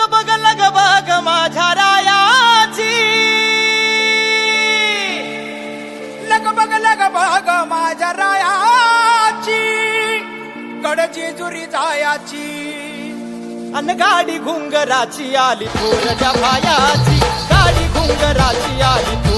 लगभग बग माझ्या रायाची. लग लगभग लग बग माझ्या रायाची. कडची जुरी जायाची. आणि गाडी घुंगराची आली पोरच्या भायाची गाडी घुंगराची आली